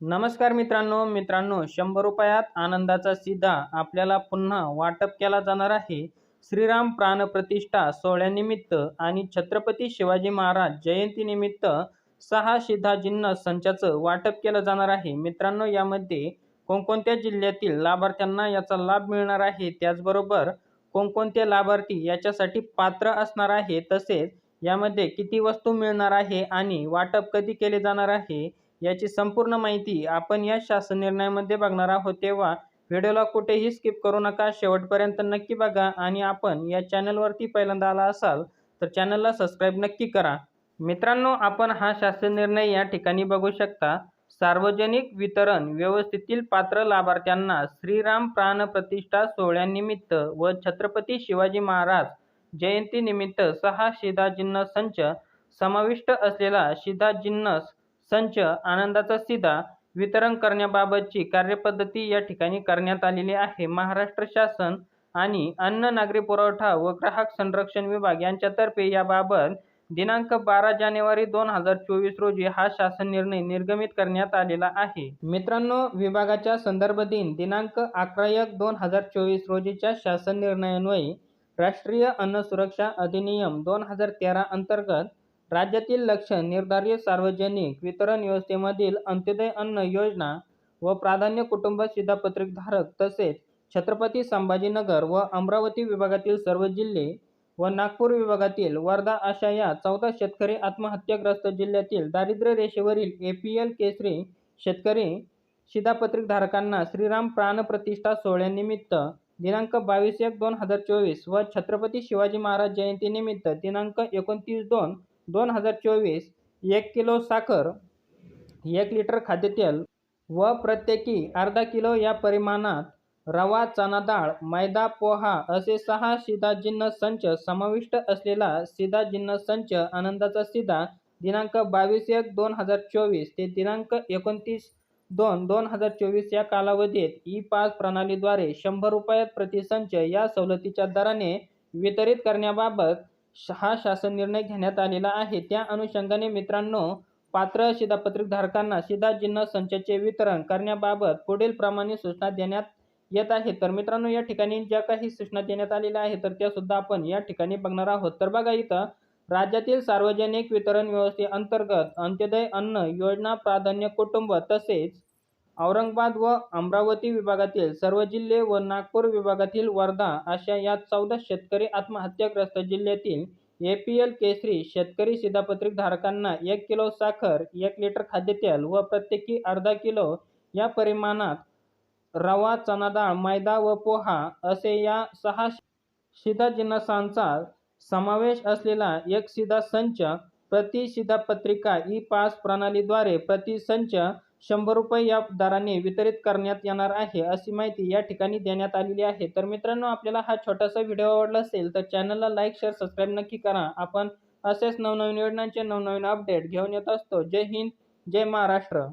नमस्कार मित्रांनो मित्रांनो शंभर रुपयात आनंदाचा सीधा आपल्याला पुन्हा वाटप केला जाणार आहे. श्रीराम प्राणप्रतिष्ठा सोहळ्यानिमित्त आणि छत्रपती शिवाजी महाराज जयंतीनिमित्त सहा शिधा जिन्नस संचाचं वाटप केलं जाणार आहे. मित्रांनो यामध्ये कोणकोणत्या जिल्ह्यातील लाभार्थ्यांना याचा लाभ मिळणार आहे? त्याचबरोबर कोणकोणते लाभार्थी याच्यासाठी पात्र असणार आहे? तसेच यामध्ये किती वस्तू मिळणार आहे आणि वाटप कधी केले जाणार आहे? याची संपूर्ण माहिती आपण या शासन निर्णयामध्ये बघणार आहोत. तेव्हा व्हिडिओला कुठेही स्किप करू नका. शेवटपर्यंत नक्की बघा आणि आपण या चॅनलवरती पहिल्यांदा आला असाल तर चॅनलला सबस्क्राईब नक्की करा. मित्रांनो आपण हा शासन निर्णय या ठिकाणी बघू शकता. सार्वजनिक वितरण व्यवस्थेतील पात्र लाभार्थ्यांना श्रीराम प्राण प्रतिष्ठा सोहळ्यानिमित्त व छत्रपती शिवाजी महाराज जयंतीनिमित्त सहा शिधा जिन्नस संच समाविष्ट असलेला शिधा जिन्नस संच आनंदाचा सीधा वितरण करण्याबाबतची कार्यपद्धती या ठिकाणी करण्यात आलेली आहे. महाराष्ट्र शासन आणि अन्न नागरी पुरवठा व ग्राहक संरक्षण विभाग यांच्यातर्फे याबाबत दिनांक बारा जानेवारी दोन हजार चोवीस रोजी हा शासन निर्णय निर्गमित करण्यात आलेला आहे. मित्रांनो विभागाच्या संदर्भ दिन दिनांक अकरा एक दोन हजार चोवीस रोजीच्या शासन निर्णयान्वये राष्ट्रीय अन्न सुरक्षा अधिनियम दोन हजार तेरा अंतर्गत राज्यातील लक्ष निर्धारित सार्वजनिक वितरण व्यवस्थेमधील अंत्योदय अन्न योजना व प्राधान्य कुटुंब शिधापत्रिक धारक तसेच छत्रपती संभाजीनगर व अमरावती विभागातील सर्व जिल्हे व नागपूर विभागातील वर्धा अशा या चौदा शेतकरी आत्महत्याग्रस्त जिल्ह्यातील दारिद्र्य रेषेवरील ए पी एल केसरी शेतकरी शिधापत्रिक धारकांना श्रीराम प्राणप्रतिष्ठा सोहळ्यानिमित्त दिनांक बावीस एक दोन हजार चोवीस व छत्रपती शिवाजी महाराज जयंतीनिमित्त दिनांक एकोणतीस दोन दोन हजार चोवीस एक किलो साखर एक लिटर खाद्यतेल व प्रत्येकी अर्धा किलो या परिमाणात रवा चना डाळ मैदा पोहा असे सहा शिधा संच समाविष्ट असलेला शिधा संच आनंदाचा शिधा दिनांक बावीस एक दोन हजार चोवीस ते दिनांक एकोणतीस दोन दोन हजार चोवीस या कालावधीत ई पास प्रणालीद्वारे शंभर रुपयात प्रतिसंच या सवलतीच्या दराने वितरित करण्याबाबत हा शासन निर्णय घेण्यात आलेला आहे. त्या अनुषंगाने मित्रांनो पात्र शिधापत्रिक धारकांना शिधा जिन्नस संचाचे वितरण करण्याबाबत पुढील प्रमाणे सूचना देण्यात येत आहे. तर मित्रांनो या ठिकाणी ज्या काही सूचना देण्यात आलेल्या आहेत तर त्या सुद्धा आपण या ठिकाणी बघणार आहोत. तर बघा इथं राज्यातील सार्वजनिक वितरण व्यवस्थेअंतर्गत अंत्योदय अन्न योजना प्राधान्य कुटुंब तसेच औरंगाबाद व अमरावती विभागातील सर्व जिल्हे व नागपूर विभागातील वर्धा अशा या चौदा शेतकरी आत्महत्याग्रस्त जिल्ह्यातील ए पी एल केसरी शेतकरी शिधापत्रिक धारकांना एक किलो साखर एक लिटर खाद्यतेल व प्रत्येकी अर्धा किलो या परिमाणात रवा चना डाळ मैदा व पोहा असे या सहा शिधा जिन्नसांचा समावेश असलेला एक सिधा संच प्रति शिधापत्रिका ई पास प्रणालीद्वारे प्रति संच शंभर रुपये या दराने वितरित करण्यात येणार आहे अशी माहिती या ठिकाणी देण्यात आलेली आहे. तर मित्रांनो आपल्याला हा छोटासा व्हिडिओ आवडला असेल तर चॅनलला लाईक शेअर सबस्क्राईब नक्की करा. आपण असेच नवनवीन योजनांचे नवनवीन अपडेट घेऊन येत असतो. जय हिंद जय महाराष्ट्र.